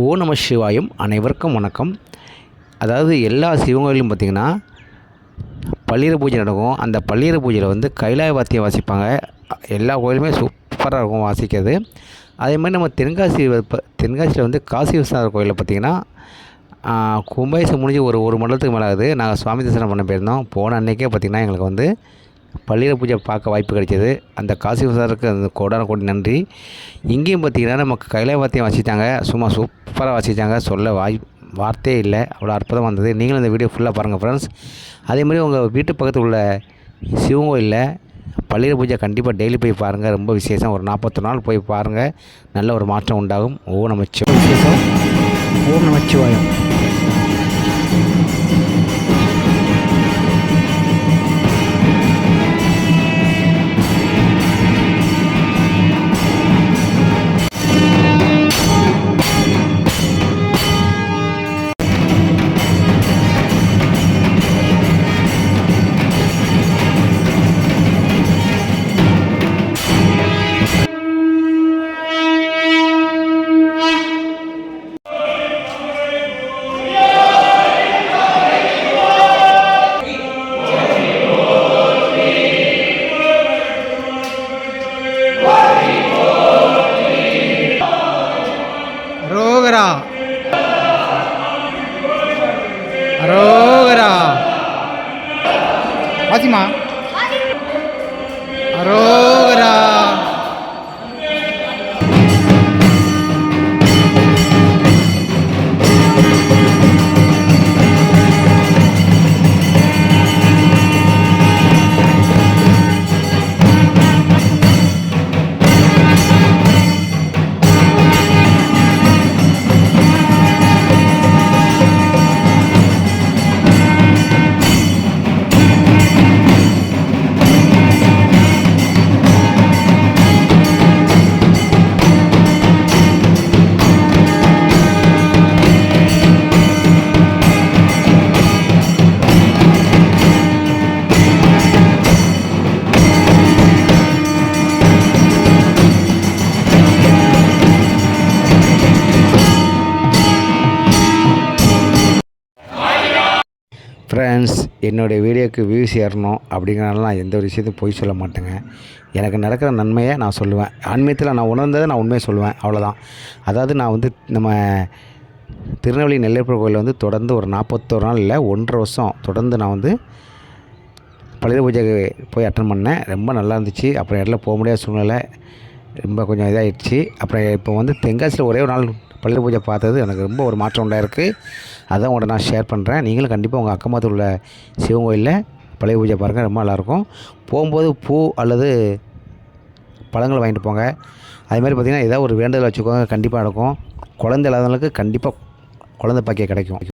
ஓ நம சிவாயம் அனைவருக்கும் வணக்கம். அதாவது எல்லா சிவன் கோயிலும் பார்த்திங்கன்னா பள்ளிர பூஜை நடக்கும். அந்த பள்ளியிற பூஜையில் வந்து கைலாய வாத்தியம் வாசிப்பாங்க. எல்லா கோயிலுமே சூப்பராக இருக்கும் வாசிக்கிறது. அதே மாதிரி நம்ம தென்காசி இப்போ தென்காசியில் வந்து காசி விஸ்வநாதர் கோயிலில் பார்த்திங்கன்னா கும்பாயசம் முடிஞ்சு ஒரு ஒரு மண்டலத்துக்கு மேலே ஆகுது. நாங்கள் சுவாமி தரிசனம் பண்ண போயிருந்தோம். போன அன்றைக்கே பார்த்திங்கன்னா எங்களுக்கு வந்து பள்ளியில் பூஜை பார்க்க வாய்ப்பு கிடைச்சது. அந்த காசி விசாருக்கு அந்த கோடான கோடி நன்றி. இங்கேயும் பார்த்திங்கன்னா நமக்கு கைலாய வார்த்தையும் வாசித்தாங்க சும்மா சூப்பராக வாசித்தாங்க சொல்ல வாய் வார்த்தையே இல்லை. அவ்வளோ அற்புதமாக வந்தது நீங்களும் இந்த வீடியோ ஃபுல்லாக பாருங்கள் ஃப்ரெண்ட்ஸ் அதே மாதிரி உங்கள் வீட்டு பக்கத்தில் உள்ள சிவன் கோயிலில் பள்ளியில பூஜை கண்டிப்பாக டெய்லி போய் பாருங்கள் ரொம்ப விசேஷம். ஒரு நாற்பத்தொரு நாள் போய் பாருங்கள் நல்ல ஒரு மாற்றம் உண்டாகும். ஓ நமச்சிவாயம். விசேஷம். ஓம் நமச்சிவாயம். அரோகரா. வாசிமா அரோகரா. ஃப்ரெண்ட்ஸ் என்னுடைய வீடியோக்கு வியூஸ் ஏறணும் அப்படிங்கிறனால நான் எந்த ஒரு விஷயத்தையும் பொய் சொல்ல மாட்டேங்க. எனக்கு நடக்கிற நன்மையை நான் சொல்லுவேன். ஆன்மீகத்தில் நான் உணர்ந்ததை நான் உண்மையை சொல்லுவேன். அவ்வளோதான் அதாவது நான் வந்து நம்ம திருநெல்வேலி நெல்லையப்பர் கோயிலில் வந்து தொடர்ந்து ஒரு நாற்பத்தோரு நாள் இல்லை ஒன்றரை வருஷம் தொடர்ந்து நான் வந்து பழைய பூஜைக்கு போய் அட்டன் பண்ணேன். ரொம்ப நல்லா இருந்துச்சு. அப்புறம் இடத்துல போக முடியாத சூழ்நிலை. ரொம்ப கொஞ்சம் இதாகிடுச்சு அப்புறம் இப்போ வந்து தென்காசியில் ஒரே ஒரு நாள் பள்ளி பூஜை பார்த்தது எனக்கு ரொம்ப ஒரு மாற்றம் உண்டாயிருக்கு. அதான் உங்கள்கிட்ட நான் ஷேர் பண்ணுறேன் நீங்களும் கண்டிப்பாக உங்கள் அக்கமாத்தில் உள்ள சிவன் கோயிலில் பழைய பூஜை பாருங்கள் ரொம்ப நல்லாயிருக்கும். போகும்போது பூ அல்லது பழங்கள் வாங்கிட்டு போங்க. அதே மாதிரி பார்த்திங்கன்னா ஏதாவது ஒரு வேண்டுதல் வச்சுக்கோங்க கண்டிப்பாக நடக்கும். குழந்தை இல்லாதவங்களுக்கு கண்டிப்பாக குழந்தை பாக்கியம் கிடைக்கும்.